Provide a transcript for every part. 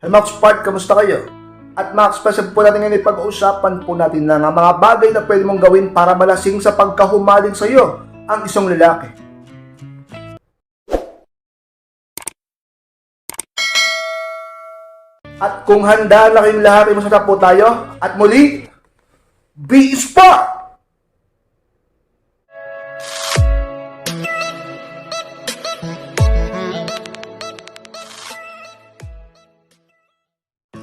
Hey Max Park, kamusta kayo? At Max Special po natin ngayon pag-uusapan po natin na ang mga bagay na pwede mong gawin para malasing sa pagkahumaling sa iyo ang isang lalaki. At kung handa na kayong lahat, ay masarap po tayo. At muli, be Spark!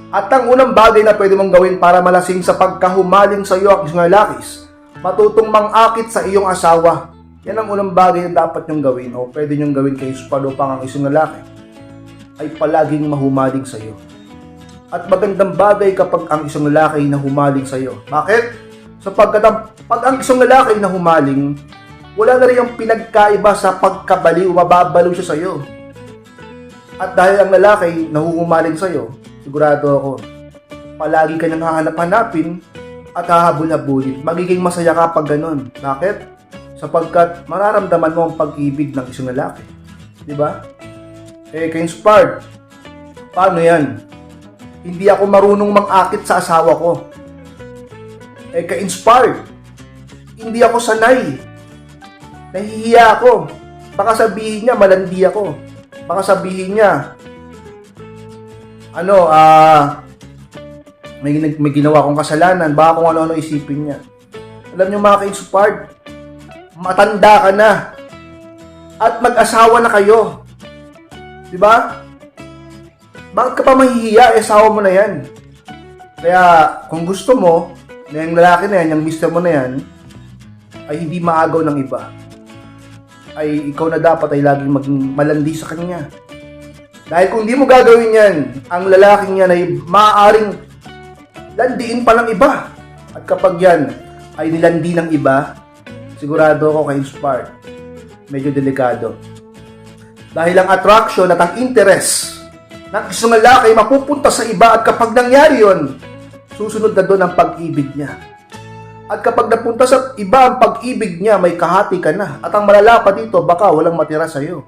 At ang unang bagay na pwede mong gawin para malasing sa pagkahumaling sa iyo ang isang lalakis, matutong mangakit sa iyong asawa. Yan ang unang bagay na dapat niyong gawin o pwede niyong gawin kay upang ang isang lalaki ay palaging mahumaling sa iyo. At magandang bagay kapag ang isang lalaki na humaling sa iyo. Bakit? Sapagkat ang, pag ang isang lalaki na humaling, wala na rin yung pinagkaiba sa pagkabaliw, mababaliw siya sa iyo. At dahil ang lalaki nahuhumaling sa iyo, sigurado ako, palagi ka niyang hahanap-hanapin at hahabol-habulin. Magiging masaya ka pag ganun. Bakit? Sapagkat mararamdaman mo ang pag-ibig ng isang lalaki. Di ba? Eh, ka-inspired. Paano yan? Hindi ako marunong mang-akit sa asawa ko. Eh, ka-inspired. Hindi ako sanay. Nahihiya ako. Baka sabihin niya, malandi ako. Baka sabihin niya, ano, ah, may, may ginawa akong kasalanan, baka kung ano-ano isipin niya. Alam niyo mga ka-inspired, matanda ka na. At mag-asawa na kayo. Di ba? Bakit ka pa mahihiya? Eh, asawa mo na yan. Kaya, kung gusto mo, na yung lalaki na yan, yung mister mo na yan, ay hindi maagaw ng iba. Ay ikaw na dapat ay laging maging malandi sa kanya. Dahil kung di mo gagawin yan, ang lalaking yan ay maaaring landiin pa ng iba. At kapag yan ay nilandi ng iba, sigurado ako ka-inspired. Medyo delikado. Dahil ang attraction at ang interest ng isang lalaki mapupunta sa iba at kapag nangyari yon, susunod na doon ang pag-ibig niya. At kapag napunta sa iba ang pag-ibig niya, may kahati ka na. At ang malala pa dito, baka walang matira sa iyo.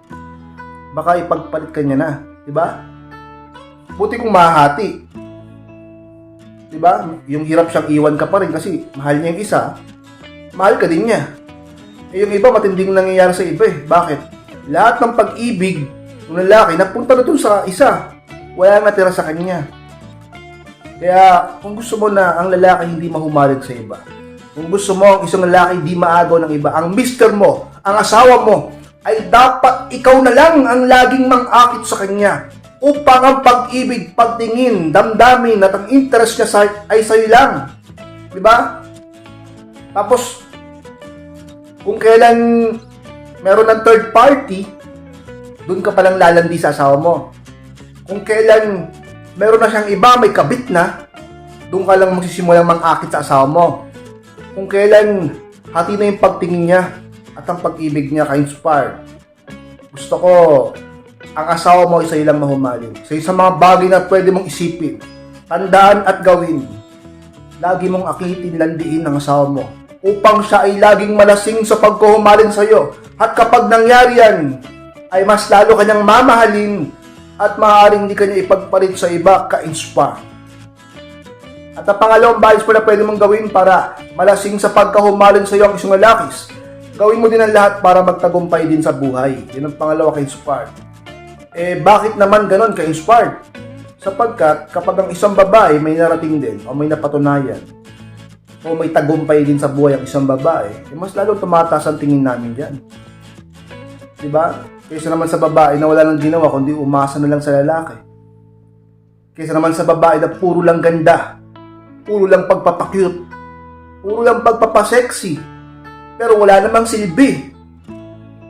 Baka ipagpalit ka niya na. Di ba? Buti kung mahati. Di ba? Yung hirap siyang iwan ka pa rin kasi mahal niya yung isa. Mahal ka din niya. Eh, yung iba, matinding nangyayari sa iba eh. Bakit? Lahat ng pag-ibig ng lalaki napunta na sa isa. Wala natira sa kanya. Kaya, kung gusto mo na ang lalaki hindi mahumalig sa iba, kung gusto mo ang isang lalaki hindi maagaw ng iba, ang mister mo, ang asawa mo, ay dapat ikaw na lang ang laging mang-akit sa kanya upang ang pag-ibig, pagtingin, damdamin at ang interest niya sa, ay sa'yo lang. Di ba? Tapos, kung kailan meron ng third party, doon ka palang lalandi sa asawa mo. Kung kailan meron na siyang iba, may kabit na, doon ka lang magsisimulang mang-akit sa asawa mo. Kung kailan hati na yung pagtingin niya at ang pag-ibig niya ka-inspired. Gusto ko, ang asawa mo ay sa'yo lang mahumaling. Sa sa mga bagay na pwede mong isipin, tandaan at gawin. Lagi mong akitin, landiin ang asawa mo upang siya ay laging malasing sa pagkuhumaling sa iyo. At kapag nangyari yan, ay mas lalo kanyang mamahalin at maaaring di kanya ipagpalit sa iba ka-inspire. At ang pangalawang bagay na pwede mong gawin para malasing sa pagkahumaling sa iyo ang isang lalakis, gawin mo din ang lahat para magtagumpay din sa buhay. Yan ang pangalawa ka-inspired. Eh, bakit naman ganon ka-inspired? Sapagkat kapag ang isang babae may narating din o may napatunayan o may tagumpay din sa buhay ang isang babae, eh, mas lalo tumataas ang tingin namin dyan. Diba? Kaysa naman sa babae na wala nang ginawa kundi umasa na lang sa lalaki. Kaysa naman sa babae na puro lang ganda, puro lang pagpapakyut, puro lang pagpapasexy, pero wala namang silbi,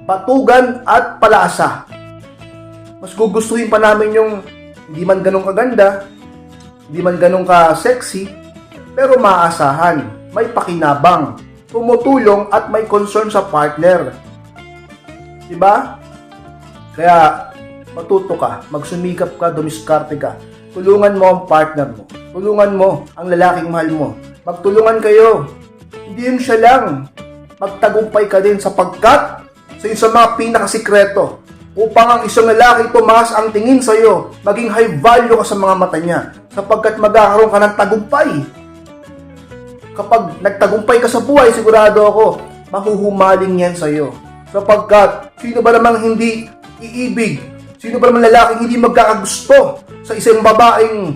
batugan at palasa. Mas gugustuhin pa namin yung hindi man ganun kaganda, hindi man ganun ka sexy, pero maasahan, may pakinabang, tumutulong at may concern sa partner. Diba? Kaya matuto ka, magsumikap ka, dumiskarte ka. Tulungan mo ang partner mo. Tulungan mo ang lalaking mahal mo. Magtulungan kayo. Hindi yun siya lang. Magtagumpay ka din sapagkat sa isa mga pinakasikreto upang ang isang lalaki tumaas ang tingin sa iyo, maging high value ka sa mga mata niya, sapagkat magkakaroon ka ng tagumpay. Kapag nagtagumpay ka sa buhay, sigurado ako, mahuhumaling yan sa iyo. Sapagkat, sino ba namang hindi iibig? Sino ba namang lalaking hindi magkakagusto sa isang babaeng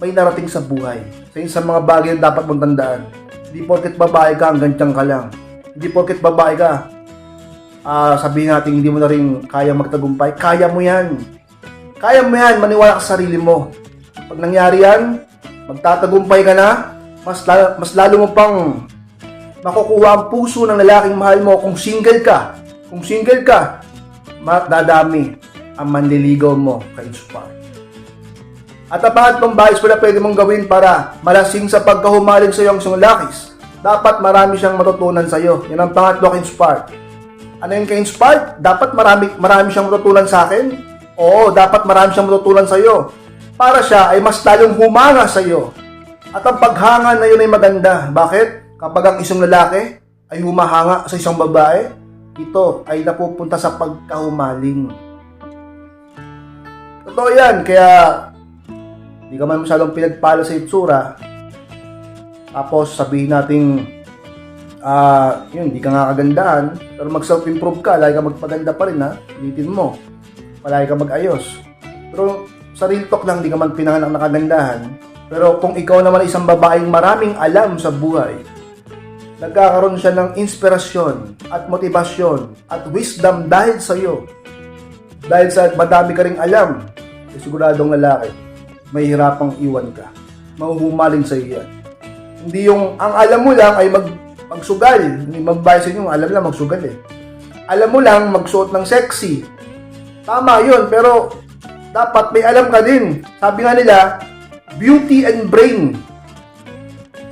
may narating sa buhay? Sa isang mga bagay na dapat mong tandaan. Hindi porket babae ka, hanggang tiyan ka lang. Hindi porket babae ka, ah sabihin natin hindi mo na rin kaya magtagumpay. Kaya mo yan. Kaya mo yan, maniwala ka sa sarili mo. Pag nangyari yan, magtatagumpay ka na, mas, la- mas lalo mo pang makukuha ang puso ng lalaking mahal mo kung single ka. Kung single ka, dadami ang manliligaw mo kay Inspire. At ang pangatlong bahis pala pwede mong gawin para malasing sa pagkahumaling sa iyong sulakis. Dapat marami siyang matutunan sa iyo. Yan ang pangatlo kay Inspire. Ano yung kay Inspire? Dapat marami, marami siyang matutunan sa akin? Oo, dapat marami siyang matutunan sa iyo. Para siya ay mas lalong humanga sa iyo. At ang paghanga na yun ay maganda. Bakit? Kapag ang isang lalaki ay humahanga sa isang babae, ito ay napupunta sa pagkahumaling. Totoo yan, kaya hindi ka man masyadong pinagpala sa itsura. Tapos sabihin natin, ah, yun, hindi ka nga kagandahan, pero mag self-improve ka, lagi ka magpaganda pa rin ha, ulitin mo. Palagi ka mag-ayos. Pero sa real talk lang, hindi ka man pinanganak na kagandahan. Pero kung ikaw naman isang babaeng maraming alam sa buhay, nagkakaroon siya ng inspirasyon at motibasyon at wisdom dahil sa iyo. Dahil sa madami ka ring alam, eh, siguradong lalaki, may hirapang iwan ka. Mahuhumaling sa iyo yan. Hindi yung, ang alam mo lang ay mag, magsugal. Hindi magbayad sa inyo, alam lang magsugal eh. Alam mo lang magsuot ng sexy. Tama yun, pero dapat may alam ka din. Sabi nga nila, beauty and brain.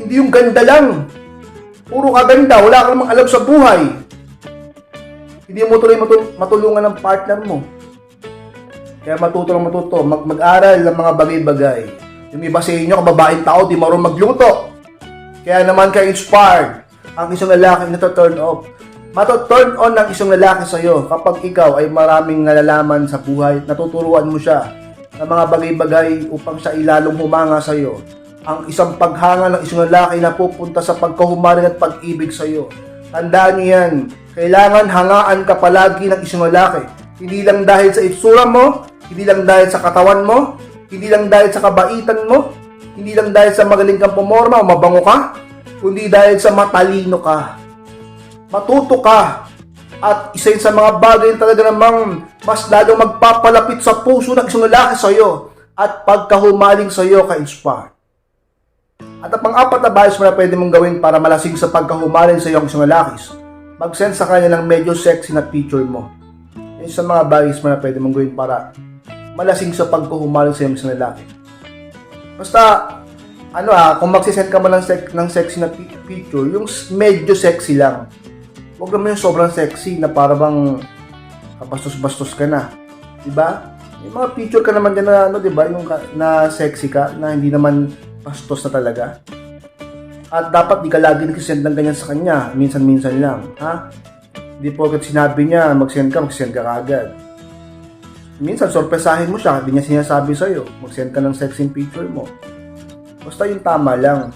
Hindi yung ganda lang. Puro kaganda, wala ka namang alam sa buhay. Hindi mo tuloy matul- matulungan ng partner mo. Kaya matuto lang matuto, mag- mag-aral ng mga bagay-bagay. Yung iba sa inyo, kababaeng tao, di marunong magluto. Kaya naman ka inspired ang isang lalaki na turn off. Mato-turn on ng isang lalaki sa iyo kapag ikaw ay maraming nalalaman sa buhay, natuturuan mo siya ng mga bagay-bagay upang siya ilalong humanga sa iyo. Ang isang paghanga ng isang lalaki na pupunta sa pagkahumaling at pag-ibig sa iyo. Tandaan niyo yan, kailangan hangaan ka palagi ng isang lalaki. Hindi lang dahil sa itsura mo, hindi lang dahil sa katawan mo, hindi lang dahil sa kabaitan mo, hindi lang dahil sa magaling kang pumorma o mabango ka, kundi dahil sa matalino ka. Matuto ka. At isa yun sa mga bagay na talaga namang mas lalong magpapalapit sa puso ng isang lalaki sa iyo at pagkahumaling sa iyo ka-inspire. At ang pang-apat na mo na pwede mong gawin para malasing sa pagkahumaling sa iyong isang lalaki, mag-send sa kanya ng medyo sexy na picture mo. Yan sa mga bagay na pwede mong gawin para malasing sa pagkahumaling sa iyong isang lalaki. Basta, ano ah, kung magsisend ka mo ng, sex, ng sexy na pi- picture, yung medyo sexy lang. Huwag naman yung sobrang sexy na para bang kapastos-bastos ka na. Diba? Yung mga picture ka naman dyan na, ano, diba? Yung na sexy ka, na hindi naman bastos na talaga. At dapat di ka lagi nagsisend ng ganyan sa kanya. Minsan-minsan lang. Ha? Hindi po sinabi niya, mag-send ka, mag-send ka kagad. Minsan, sorpresahin mo siya, hindi niya sinasabi sa'yo. Mag-send ka ng sexy picture mo. Basta yung tama lang.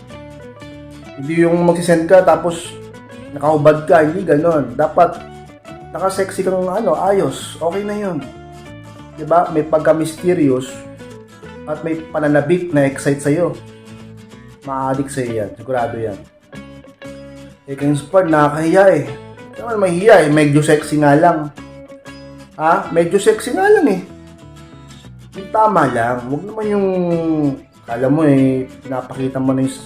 Hindi yung magsisend ka tapos nakahubad ka, hindi ganon. Dapat nakasexy kang ano, ayos. Okay na yun. ba? May pagka-mysterious at may pananabik na excite sa'yo. Maadik sa'yo yan. Sigurado yan. Eh, kung sport, nakakahiya eh. Naman mahihiya eh. Medyo sexy nga lang. Ha? Medyo sexy nga lang eh. Yung tama lang. Huwag naman yung... Kala mo eh, pinapakita mo na yung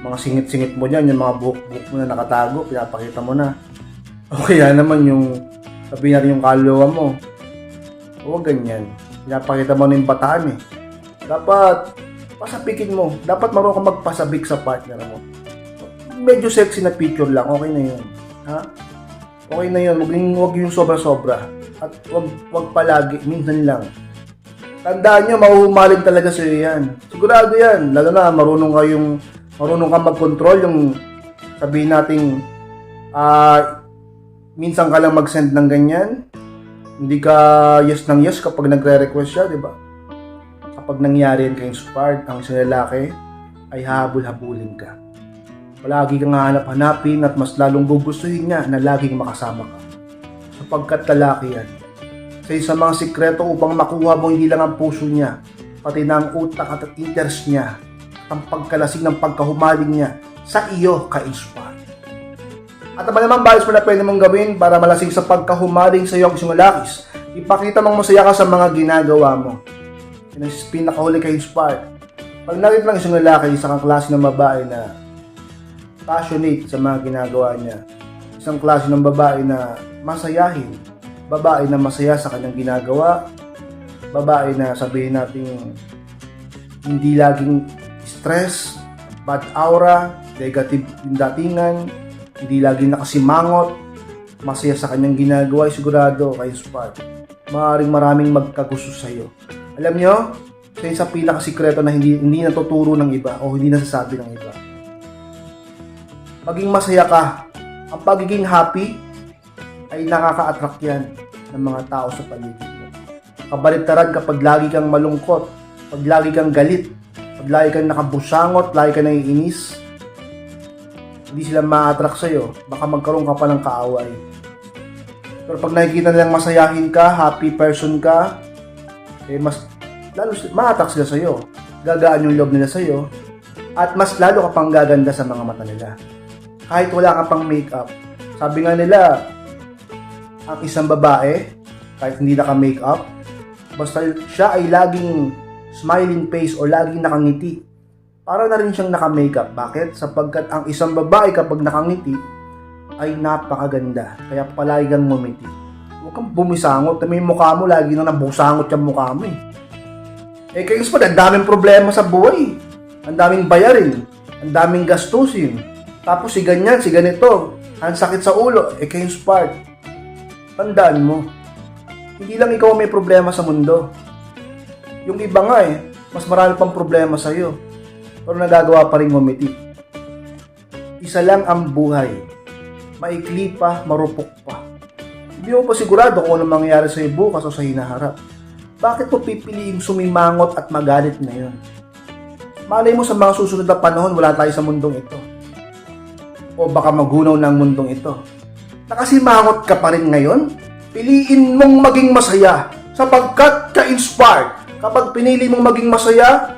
mga singit-singit mo dyan, yung mga buhok-buhok mo na nakatago, pinapakita mo na. O kaya naman yung sabihin natin yung kaluluwa mo. Huwag ganyan. Pinapakita mo na yung bataan eh. Dapat pasabikin mo. Dapat marunong ka magpasabik sa partner mo. Medyo sexy na picture lang, okay na yun. Ha? Okay na yun. Huwag yung, huwag yung sobra-sobra. At wag, wag palagi, minsan lang. Tandaan nyo, mahuhumaling talaga sa yan. Sigurado yan. Lalo na, marunong kayong, marunong ka mag-control yung sabihin nating, ah, minsan ka lang mag-send ng ganyan. Hindi ka yes ng yes kapag nagre-request siya, di ba? Kapag nangyari yan kay Inspired, ang isang lalaki ay habol-habulin ka. Palagi kang hanap-hanapin at mas lalong gugustuhin niya na laging makasama ka. Sapagkat lalaki yan. Sa isa mga sikreto upang makuha mo hindi lang ang puso niya, pati na ang utak at interest niya, at ang pagkalasing ng pagkahumaling niya sa iyo ka-inspire. At ba naman balis mo na pwede mong gawin para malasing sa pagkahumaling sa iyo ang isang lalakis? Ipakita mong masaya ka sa mga ginagawa mo. Yan ang pinakahuli ka-inspire. Pag nakita ng isang lalaki, isang klase ng babae na passionate sa mga ginagawa niya, isang klase ng babae na masayahin, babae na masaya sa kanyang ginagawa, babae na sabihin natin hindi laging stress, bad aura, negative yung datingan, hindi laging nakasimangot, masaya sa kanyang ginagawa, sigurado kay Spark. Maaring maraming magkagusto sa iyo. Alam nyo, sa isa pinakasikreto na hindi, hindi natuturo ng iba o hindi nasasabi ng iba. Maging masaya ka. Ang pagiging happy ay nakaka-attract yan ng mga tao sa paligid mo. Kabaliktaran kapag lagi kang malungkot, pag lagi kang galit, pag lagi kang nakabusangot, lagi kang naiinis, hindi sila ma-attract sa'yo, baka magkaroon ka pa ng kaaway. Pero pag nakikita nilang masayahin ka, happy person ka, eh mas lalo ma-attract sila sa'yo. Gagaan yung loob nila sa'yo, at mas lalo ka pang gaganda sa mga mata nila. Kahit wala ka pang makeup. Sabi nga nila, ang isang babae, kahit hindi naka-makeup, basta siya ay laging smiling face o laging nakangiti, para na rin siyang naka-makeup. Bakit? Sapagkat ang isang babae kapag nakangiti, ay napakaganda. Kaya palagi kang ngumiti. Huwag kang bumisangot. May mukha mo, lagi na nabusangot yung mukha mo eh. Eh, kayo pa, ang daming problema sa buhay. Ang daming bayarin. Ang daming gastusin. Tapos si ganyan, si ganito. Ang sakit sa ulo. Eh, kayo part. Tandaan mo. Hindi lang ikaw may problema sa mundo. Yung iba nga eh, mas marami pang problema sa'yo. Pero nagagawa pa rin ngumiti. Isa lang ang buhay. Maikli pa, marupok pa. Hindi mo pa sigurado kung ano mangyayari sa bukas o sa hinaharap. Bakit mo pipiliing sumimangot at magalit ngayon? Malay mo sa mga susunod na panahon, wala tayo sa mundong ito. O baka magunaw ng mundong ito. Nakasimangot ka pa rin ngayon? Piliin mong maging masaya sapagkat ka-inspired. Kapag pinili mong maging masaya,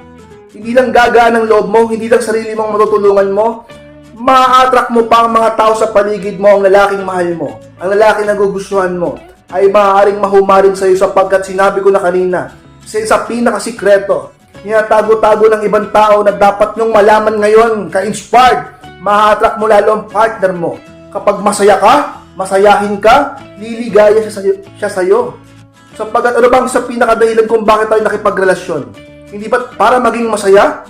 hindi lang gagaan ang loob mo, hindi lang sarili mong matutulungan mo, ma-attract mo pa ang mga tao sa paligid mo, ang lalaking mahal mo, ang lalaking nagugustuhan mo, ay maaaring mahumarin sa iyo sapagkat sinabi ko na kanina, sa isa pinakasikreto, tinatago-tago ng ibang tao na dapat nyong malaman ngayon, ka-inspired, ma-attract mo lalo ang partner mo. Kapag masaya ka, masayahin ka, liligaya siya sa'yo. Siya sa'yo. Sapagkat ano bang sa pinakadahilan kung bakit tayo nakipagrelasyon? Hindi ba para maging masaya?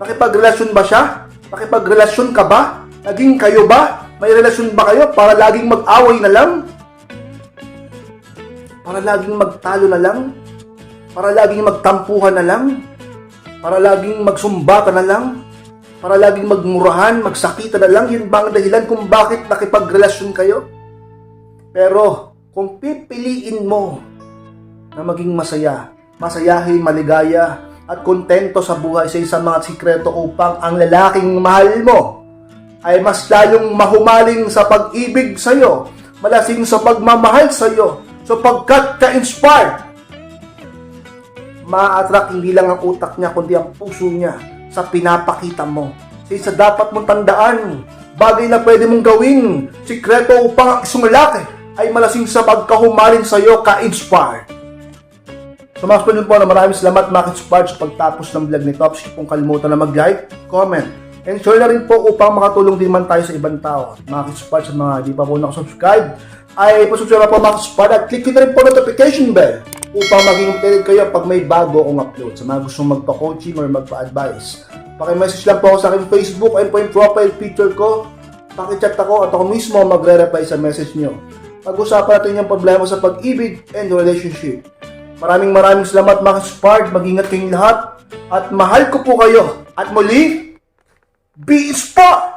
Nakipagrelasyon ba siya? Nakipagrelasyon ka ba? Naging kayo ba? May relasyon ba kayo para laging mag-away na lang? Para laging magtalo na lang? Para laging magtampuhan na lang? Para laging magsumbata na lang? Para laging magmurahan, magsakita na lang? Yun ba ang dahilan kung bakit nakipagrelasyon kayo? Pero kung pipiliin mo na maging masaya, masayahin, maligaya, at kontento sa buhay sa isang mga sikreto upang ang lalaking mahal mo ay mas lalong mahumaling sa pag-ibig sa iyo, malasing sa pagmamahal sa iyo, sapagkat ka-inspired. Ma-attract hindi lang ang utak niya, kundi ang puso niya sa pinapakita mo. Sa isa dapat mong tandaan, bagay na pwede mong gawin, sikreto upang ang isang lalaki ay malasing sa pagkahumaling sa iyo, ka-inspired. So mga po na maraming salamat mga ka-inspired sa pagtapos ng vlog nito. Tapos kung kalimutan na mag-like, comment, and share na rin po upang makatulong din man tayo sa ibang tao. Mga ka-inspired sa mga di pa po nakasubscribe, ay pasubscribe po mga ka-inspired at click na rin po notification bell upang maging updated kayo pag may bago akong upload. Sa mga gustong magpa-coaching or magpa-advise. Paki-message lang po ako sa aking Facebook, ayun po yung profile picture ko. Paki-chat ako at ako mismo magre-reply sa message nyo. Pag-usapan natin yung problema sa pag-ibig and relationship. Maraming maraming salamat mga Spard. Mag-ingat kayong lahat. At mahal ko po kayo. At muli, be Spard!